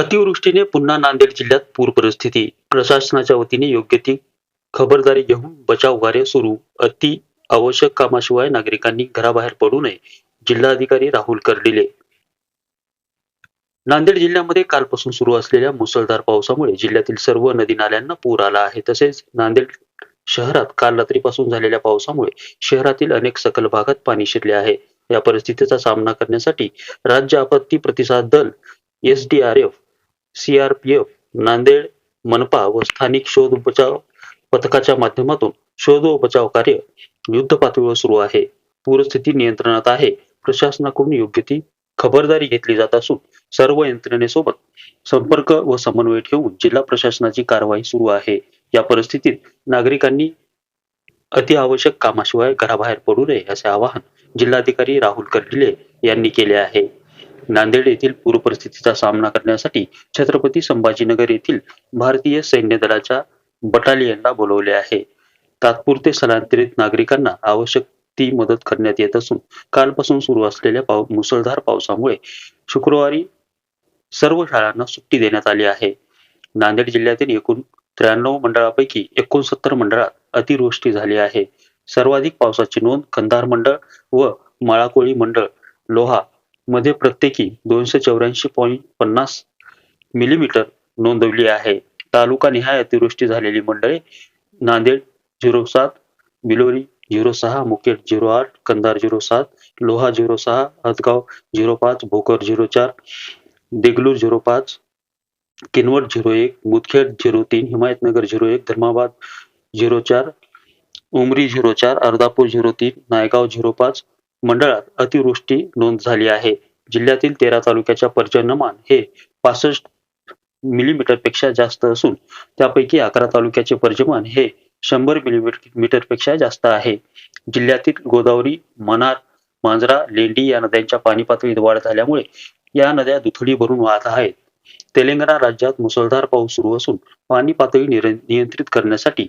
अतिवृष्टीने पुन्हा नांदेड जिल्ह्यात पूर परिस्थिती. प्रशासनाच्या वतीने योग्य ती खबरदारी घेऊन बचाव कार्य सुरू. अति आवश्यक कामाशिवाय नागरिकांनी घराबाहेर पडू नये जिल्हाधिकारी राहुल कर्डिले. नांदेड जिल्ह्यामध्ये कालपासून सुरू असलेल्या मुसळधार पावसामुळे जिल्ह्यातील सर्व नदी नाल्यांना पूर आला आहे. तसेच नांदेड शहरात काल रात्रीपासून झालेल्या पावसामुळे शहरातील अनेक सकल भागात पाणी शिरले आहे. या परिस्थितीचा सामना करण्यासाठी राज्य आपत्ती प्रतिसाद दल एसडीआरएफ सीआरपीएफ नांदेड मनपा व स्थानिक शोध बचाव पथकाच्या माध्यमातून शोध व बचाव कार्य युद्ध पातळीवर सुरू आहे. पूरस्थिती नियंत्रणात आहे. प्रशासनाकडून योग्य ती खबरदारी घेतली जात असून सर्व यंत्रणेसोबत संपर्क व समन्वय ठेवून जिल्हा प्रशासनाची कारवाई सुरू आहे. या परिस्थितीत नागरिकांनी अतिआवश्यक कामाशिवाय घराबाहेर पडू नये असे आवाहन जिल्हाधिकारी राहुल कर्डिले यांनी केले आहे. नांदेड येथील पूरपरिस्थितीचा सामना करण्यासाठी छत्रपती संभाजीनगर येथील भारतीय सैन्य दलाच्या बटालियनला बोलवले आहे. तात्पुरते स्थलांतरित नागरिकांना आवश्यक ती मदत करण्यात येत असून कालपासून सुरू असलेल्या पाव मुसळधार पावसामुळे शुक्रवारी सर्व शाळांना सुट्टी देण्यात आली आहे. नांदेड जिल्ह्यातील एकूण त्र्याण्णव मंडळापैकी एकोणसत्तर मंडळात अतिवृष्टी झाली आहे. सर्वाधिक पावसाची नोंद कंधार मंडळ व माळाकोळी मंडळ लोहा मध्ये प्रत्येकी दोनशे चौऱ्याऐंशी पॉईंट पन्नास मिलीमीटर नोंदवली आहे. तालुका निहाय अतिवृष्टी झालेली मंडळे नांदेड झिरो सात बिलोरी झिरो सहा मुखेड झिरो आठ कंधार झिरो सात लोहा झिरो सहा हदगाव झिरो पाच भोकर झिरो चार देगलूर झिरो पाच किनवट झिरो एक मुदखेड झिरो तीन हिमायतनगर झिरो एक धर्माबाद झिरो चार उमरी झिरो चार अर्धापूर झिरो तीन नायगाव झिरो पाच मंडळात अतिवृष्टी नोंद झाली आहे. जिल्ह्यातील तेरा तालुक्याच्या पर्जन्यमान हे पासष्ट मिलीमीटरपेक्षा जास्त असून त्यापैकी अकरा तालुक्याचे पर्जमान हे शंभर मिलीमीटरपेक्षा जास्त आहे. जिल्ह्यातील गोदावरी मनार मांजरा लेंडी या नद्यांच्या पाणी पातळीत वाढ झाल्यामुळे या नद्या दुथडी भरून वाहत आहेत. तेलंगणा राज्यात मुसळधार पाऊस सुरू असून पाणी पातळी नियंत्रित करण्यासाठी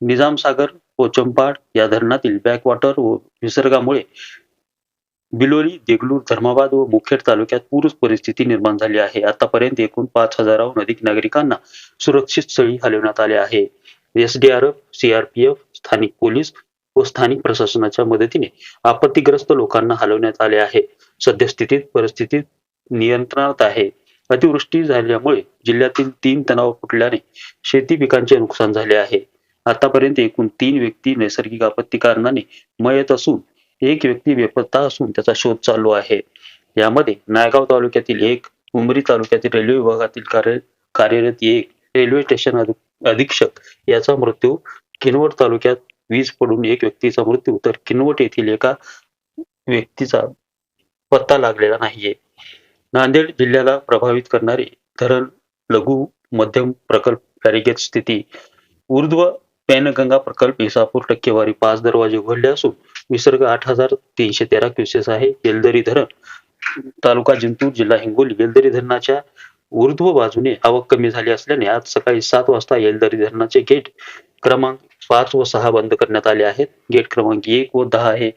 निजामसागर पोचंपाड या धरणातील बॅकवॉटर व निसर्गामुळे बिलोली देगलूर धर्माबाद व मुखेड तालुक्यात पूर परिस्थिती निर्माण झाली आहे. आतापर्यंत एकूण पाच हजाराहून अधिक नागरिकांना सुरक्षित स्थळी हलवण्यात आले आहे. एसडीआरएफ सीआरपीएफ स्थानिक पोलीस व स्थानिक प्रशासनाच्या मदतीने आपत्तीग्रस्त लोकांना हलवण्यात आले आहे. सद्यस्थितीत परिस्थिती नियंत्रणात आहे. अतिवृष्टी झाल्यामुळे जिल्ह्यातील तीन तणाव फुटल्याने शेती पिकांचे नुकसान झाले आहे. आतापर्यंत एकूण तीन व्यक्ती नैसर्गिक आपत्ती कारणाने मयत असून एक व्यक्ती बेपत्ता असून त्याचा शोध चालू आहे. यामध्ये नायगाव तालुक्यातील एक उमरी तालुक्यातील रेल्वे विभागातील कार्य कार्यरत एक रेल्वे स्टेशन अधि- अधीक्षक याचा मृत्यू किनवट तालुक्यात वीज पडून एक व्यक्तीचा मृत्यू तर किनवट येथील एका व्यक्तीचा पत्ता लागलेला नाहीये. नांदेड जिल्ह्याला प्रभावित करणारे धरण लघु मध्यम प्रकल्प स्थिती ऊर्ध्व पेनगंगा प्रकल्प विसापूर टक्केवारी पाच दरवाजे उघडले असून विसर्ग आठ हजार तीनशे तेरा क्युसेस आहे. येलदरी धरण तालुका जिंतूर जिल्हा हिंगोली येलदरी धरणाच्या ऊर्ध्व बाजूने आवक कमी झाली असल्याने आज सकाळी सात वाजता येलदरी धरणाचे गेट क्रमांक पाच व सहा बंद करण्यात आले आहेत. गेट क्रमांक एक व दहा हे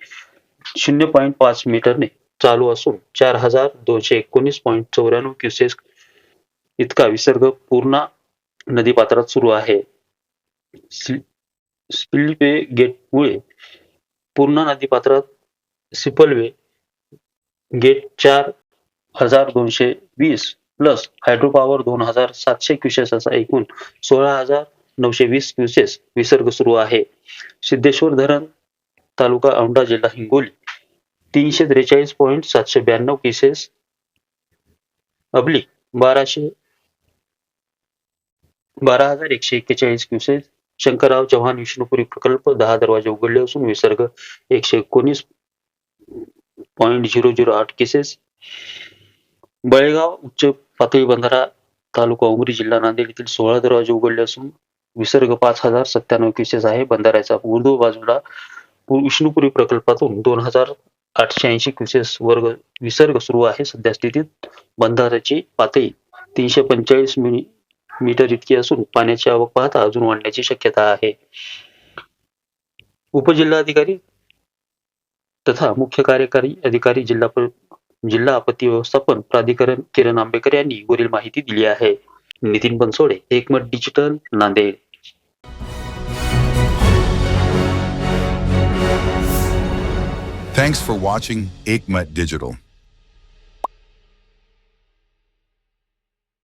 शून्य पॉईंट पाच मीटरने चालू असून चार हजार दोनशे एकोणीस पॉईंट चौऱ्याण्णव क्युसेस इतका विसर्ग पूर्णा नदीपात्रात सुरू आहे. स्पिलवे गेटमुळे पूर्णा नदीपात्रात सिपलवे गेट चार हजार दोनशे वीस प्लस हायड्रोपॉवर दोन हजार सातशे क्युसेस असा एकूण सोळा हजार नऊशे वीस क्युसेस विसर्ग सुरू आहे. सिद्धेश्वर धरण तालुका औंढा जिल्हा हिंगोली तीनशे त्रेचाळीस पॉईंट सातशे ब्याण्णव केसेस अब्लिक बाराशे बारा हजार एकशे एक्केचाळीस क्युसेस शंकरराव चव्हाण विष्णुपुरी प्रकल्प दहा दरवाजे उघडले असून विसर्ग एकशे एकोणीस पॉईंट झिरो झिरो आठ केसेस बळेगाव उच्च पातळी बंधारा तालुका उमरी जिल्हा नांदेड येथील सोळा दरवाजे उघडले असून विसर्ग पाच हजार सत्त्याण्णव केसेस आहे. बंधाऱ्याचा उर्दू बाजूला विष्णुपुरी प्रकल्पातून दोन हजार आठशे ऐंशी क्युसेस वर्ग विसर्ग सुरू आहे. सध्या स्थितीत बंधाऱ्याची पातळी तीनशे पंचेचाळीस मिली मीटर इतकी असून पाण्याची आवक पाहता अजून वाढण्याची शक्यता आहे. उपजिल्हाधिकारी तथा मुख्य कार्यकारी अधिकारी जिल्हा जिल्हा आपत्ती व्यवस्थापन प्राधिकरण किरण आंबेकर यांनी वरील माहिती दिली आहे. Nitin Bansode Ekmat digital Nanded. Thanks for watching Aikmat Digital.